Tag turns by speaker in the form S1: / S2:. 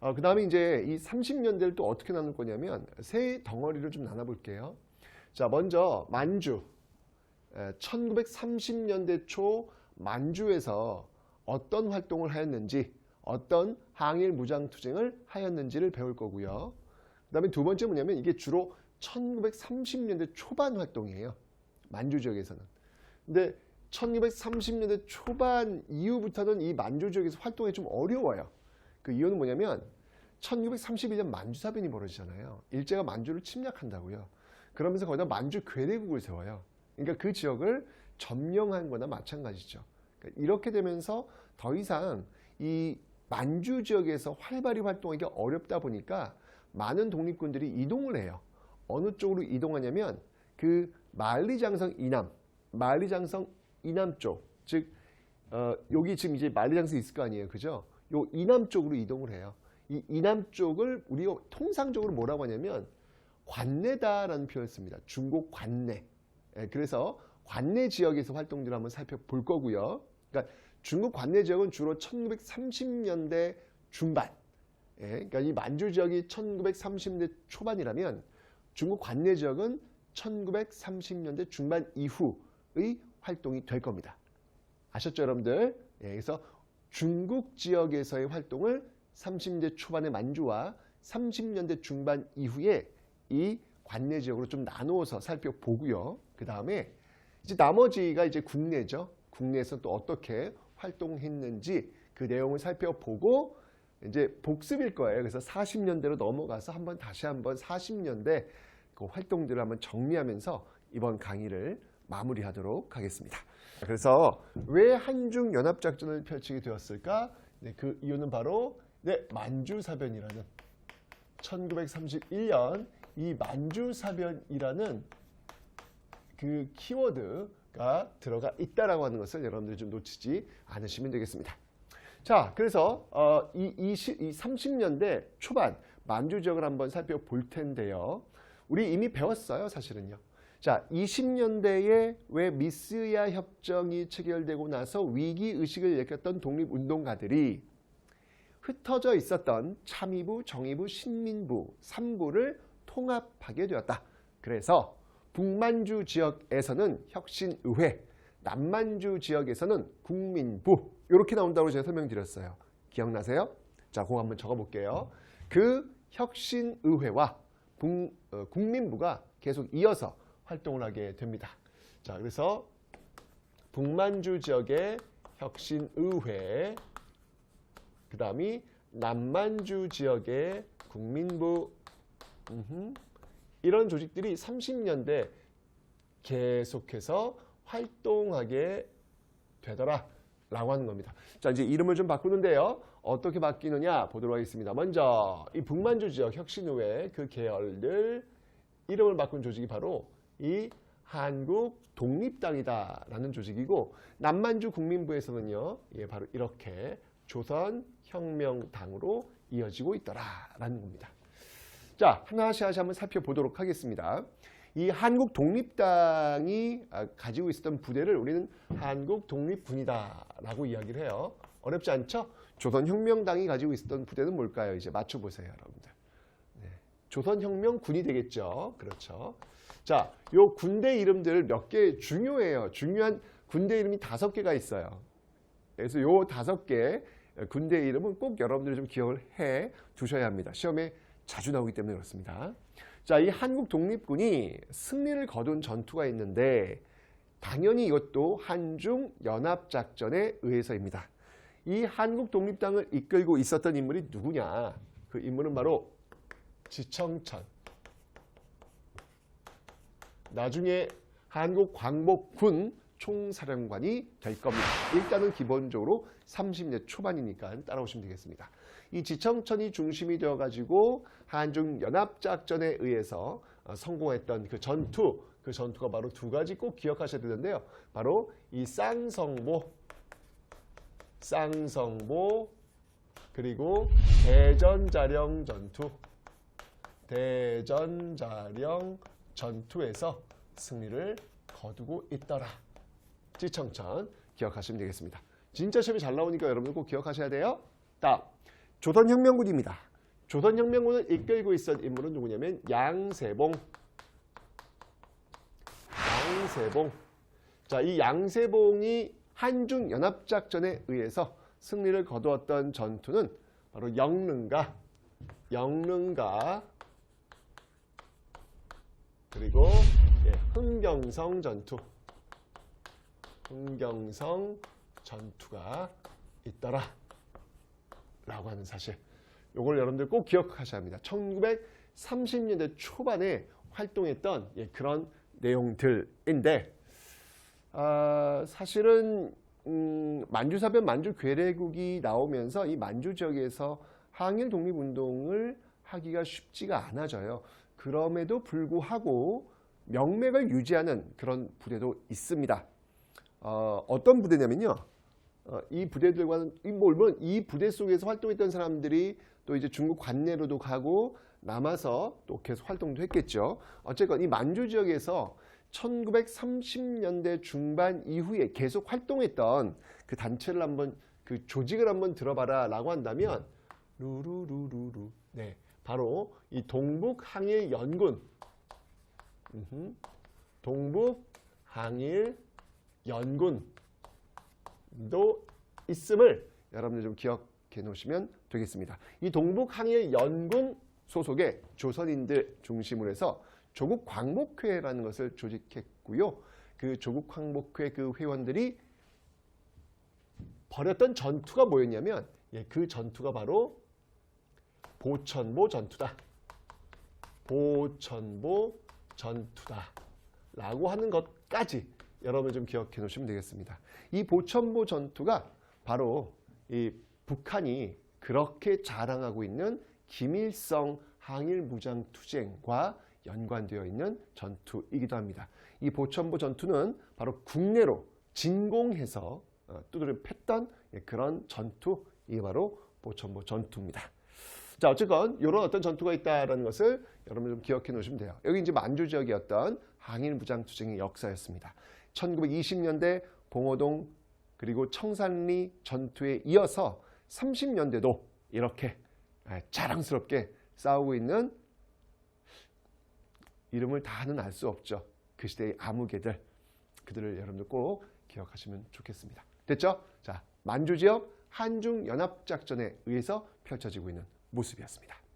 S1: 어, 그 다음에 이제 이 30년대를 또 어떻게 나눌 거냐면 세 덩어리를 좀 나눠볼게요. 자, 먼저 만주. 1930년대 초 만주에서 어떤 활동을 하였는지, 어떤 항일 무장투쟁을 하였는지를 배울 거고요. 그 다음에 두 번째 뭐냐면 이게 주로 1930년대 초반 활동이에요. 만주 지역에서는. 근데 1930년대 초반 이후부터는 이 만주 지역에서 활동이 좀 어려워요. 그 이유는 뭐냐면 1931년 만주 사변이 벌어지잖아요. 일제가 만주를 침략한다고요. 그러면서 거기다 만주 괴뢰국을 세워요. 그러니까 그 지역을 점령한 거나 마찬가지죠. 그러니까 이렇게 되면서 더 이상 이 만주 지역에서 활발히 활동하기 어렵다 보니까 많은 독립군들이 이동을 해요. 어느 쪽으로 이동하냐면 그 만리장성 이남, 만리장성 이남 쪽, 즉 어, 여기 지금 이제 만리장성 있을 거 아니에요, 그죠? 요 이남 쪽으로 이동을 해요. 이 이남 쪽을 우리가 통상적으로 뭐라고 하냐면 관내다라는 표현을 씁니다. 중국 관내. 예, 그래서 관내 지역에서 활동들을 한번 살펴볼 거고요. 그러니까 중국 관내 지역은 주로 1930년대 중반. 예, 그러니까 이 만주 지역이 1930년대 초반이라면 중국 관내 지역은 1930년대 중반 이후의 활동이 될 겁니다. 아셨죠, 여러분들? 예, 그래서 중국 지역에서의 활동을 30년대 초반의 만주와 30년대 중반 이후에 이 관내 지역으로 좀 나누어서 살펴보고요. 그 다음에 이제 나머지가 이제 국내죠. 국내에서 또 어떻게 활동했는지 그 내용을 살펴보고 이제 복습일 거예요. 그래서 40년대로 넘어가서 한번 다시 한번 40년대 그 활동들을 한번 정리하면서 이번 강의를 마무리하도록 하겠습니다. 그래서 왜 한중 연합 작전을 펼치게 되었을까? 네, 그 이유는 바로 네, 만주사변이라는 1931년 이 만주사변이라는 그 키워드가 들어가 있다라고 하는 것을 여러분들이 좀 놓치지 않으시면 되겠습니다. 자, 그래서 어, 이, 20, 이 30년대 초반 만주 지역을 한번 살펴볼 텐데요. 우리 이미 배웠어요, 사실은요. 자, 20년대에 왜 미스야 협정이 체결되고 나서 위기 의식을 일으켰던 독립운동가들이 흩어져 있었던 참의부, 정의부, 신민부 3부를 통합하게 되었다. 그래서 북만주 지역에서는 혁신의회, 남만주 지역에서는 국민부 이렇게 나온다고 제가 설명드렸어요. 기억나세요? 자, 그거 한번 적어볼게요. 그 혁신의회와 북, 어, 국민부가 계속 이어서 활동을 하게 됩니다. 자, 그래서 북만주 지역의 혁신의회, 그 다음이 남만주 지역의 국민부, 음흠, 이런 조직들이 30년대 계속해서 활동하게 되더라. 라고 하는 겁니다. 자, 이제 이름을 좀 바꾸는데요. 어떻게 바뀌느냐 보도록 하겠습니다. 먼저, 이 북만주 지역 혁신의회 그 계열들 이름을 바꾼 조직이 바로 이 한국 독립당이다라는 조직이고, 남만주 국민부에서는요, 예, 바로 이렇게 조선혁명당으로 이어지고 있더라라는 겁니다. 자, 하나씩 하나씩 한번 살펴보도록 하겠습니다. 이 한국 독립당이 아, 가지고 있었던 부대를 우리는 한국 독립군이다라고 이야기를 해요. 어렵지 않죠? 조선혁명당이 가지고 있었던 부대는 뭘까요? 이제 맞춰보세요, 여러분들. 네. 조선혁명군이 되겠죠. 그렇죠. 자, 요 군대 이름들 몇 개 중요해요. 중요한 군대 이름이 다섯 개가 있어요. 그래서 요 다섯 개 군대 이름은 꼭 여러분들이 좀 기억을 해 두셔야 합니다. 시험에 자주 나오기 때문에 그렇습니다. 자, 이 한국 독립군이 승리를 거둔 전투가 있는데 당연히 이것도 한중 연합 작전에 의해서입니다. 이 한국 독립당을 이끌고 있었던 인물이 누구냐? 그 인물은 바로 지청천. 나중에 한국 광복군 총사령관이 될 겁니다. 일단은 기본적으로 30년 초반이니까 따라오시면 되겠습니다. 이 지청천이 중심이 되어가지고 한중 연합작전에 의해서 어, 성공했던 그 전투, 그 전투가 바로 두 가지 꼭 기억하셔야 되는데요. 바로 이 쌍성보, 쌍성보, 그리고 대전자령 전투, 대전자령 전투에서 승리를 거두고 있더라. 지청천 기억하시면 되겠습니다. 진짜 시험이 잘 나오니까 여러분들 꼭 기억하셔야 돼요. 다음 조선혁명군입니다. 조선혁명군을 이끌고 있었던 인물은 누구냐면 양세봉. 양세봉. 자, 이 양세봉이 한중 연합작전에 의해서 승리를 거두었던 전투는 바로 영릉가, 영릉가 그리고 예, 흥경성 전투, 흥경성 전투가 있더라. 라고 하는 사실. 요걸 여러분들 꼭 기억하셔야 합니다. 1930년대 초반에 활동했던 예, 그런 내용들인데, 아, 사실은 음, 만주사변 만주 괴뢰국이 나오면서 이 만주 지역에서 항일 독립운동을 하기가 쉽지가 않아져요. 그럼에도 불구하고 명맥을 유지하는 그런 부대도 있습니다. 어, 어떤 부대냐면요. 어, 이 부대들과는 이 물론 이 부대 속에서 활동했던 사람들이 또 이제 중국 관내로도 가고 남아서 또 계속 활동도 했겠죠. 어쨌건 이 만주 지역에서 1930년대 중반 이후에 계속 활동했던 그 단체를 한번 그 조직을 한번 들어봐라 라고 한다면 루루루루루 네 바로 이 동북 항일 연군 음흠. 동북 항일 연군도 있음을 여러분들 좀 기억해 놓으시면 되겠습니다. 이 동북 항일 연군 소속의 조선인들 중심으로 해서 조국 광복회라는 것을 조직했고요. 그 조국 광복회 그 회원들이 벌였던 전투가 뭐였냐면 예, 그 전투가 바로 보천보 전투다. 보천보 전투다. 라고 하는 것까지 여러분 좀 기억해 놓으시면 되겠습니다. 이 보천보 전투가 바로 이 북한이 그렇게 자랑하고 있는 김일성 항일 무장 투쟁과 연관되어 있는 전투이기도 합니다. 이 보천보 전투는 바로 국내로 진공해서 어, 두드려 팼던 예, 그런 전투, 이게 바로 보천보 전투입니다. 자, 어쨌건 이런 어떤 전투가 있다는 것을 여러분 좀 기억해 놓으시면 돼요. 여기 이제 만주 지역이었던 항일 무장 투쟁의 역사였습니다. 1920년대 봉오동 그리고 청산리 전투에 이어서 30년대도 이렇게 아, 자랑스럽게 싸우고 있는 이름을 다는 알 수 없죠. 그 시대의 아무개들 그들을 여러분들 꼭 기억하시면 좋겠습니다. 됐죠? 자, 만주 지역 한중 연합 작전에 의해서 펼쳐지고 있는 모습이었습니다.